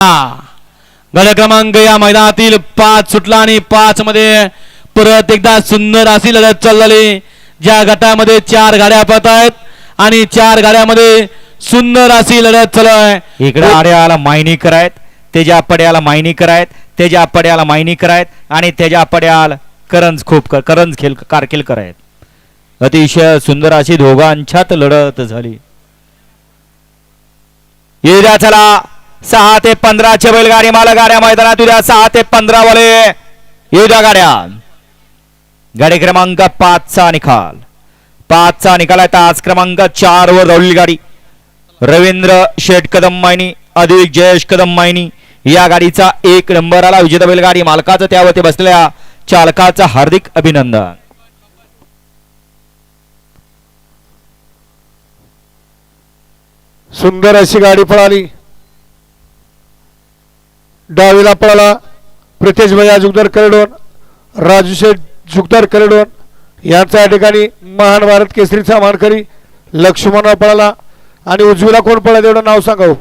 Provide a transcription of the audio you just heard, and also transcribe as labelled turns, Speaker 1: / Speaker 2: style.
Speaker 1: गड क्रमांक या मैदानातील पाच सुटला आणि पाच मध्ये परत एकदा सुंदर अशी लढत चाललेली ज्या गटामध्ये चार गाड्या पळत आहेत आणि चार गाड्यामध्ये सुंदर अशी लढत चालू आहे
Speaker 2: इकडे आड्याला मायनीकर आहेत त्याच्या पड्याला मायनीकर आहेत त्याच्या पड्याला मायनीकर आहेत आणि त्याच्या पड्याला करंज खूप करंज खेल कारकेलकर आहेत. अतिशय सुंदर अशी दोघांच्यात लढत झाली. येद्या चला. सहा ते पंधराचे बैलगाडी माल गाड्या मैदानात उद्या सहा ते पंधरा वाले. येद्या गाड्या. गाडी क्रमांक पाचचा निकाल. पाचचा निकाल आहे. तास क्रमांक चार वर रवली गाडी रवींद्र शेठ कदम मायनी अधिक जयेश कदम मायनी या गाडीचा एक नंबर आला. विजेता बैलगाडी मालकाचं त्यावरती बसलेल्या चालकाचं हार्दिक अभिनंदन.
Speaker 3: सुंदर अशी गाडी पळाली. डावीला पळाला. प्रितेश भैया जुगदार करेडोन राजू शेठ जुगदर करेडोन यांचा या ठिकाणी महान भारत केसरीचा मानकरी लक्ष्मणराव पळाला. आणि उजवीला कोण पळा एवढं नाव सांगावं?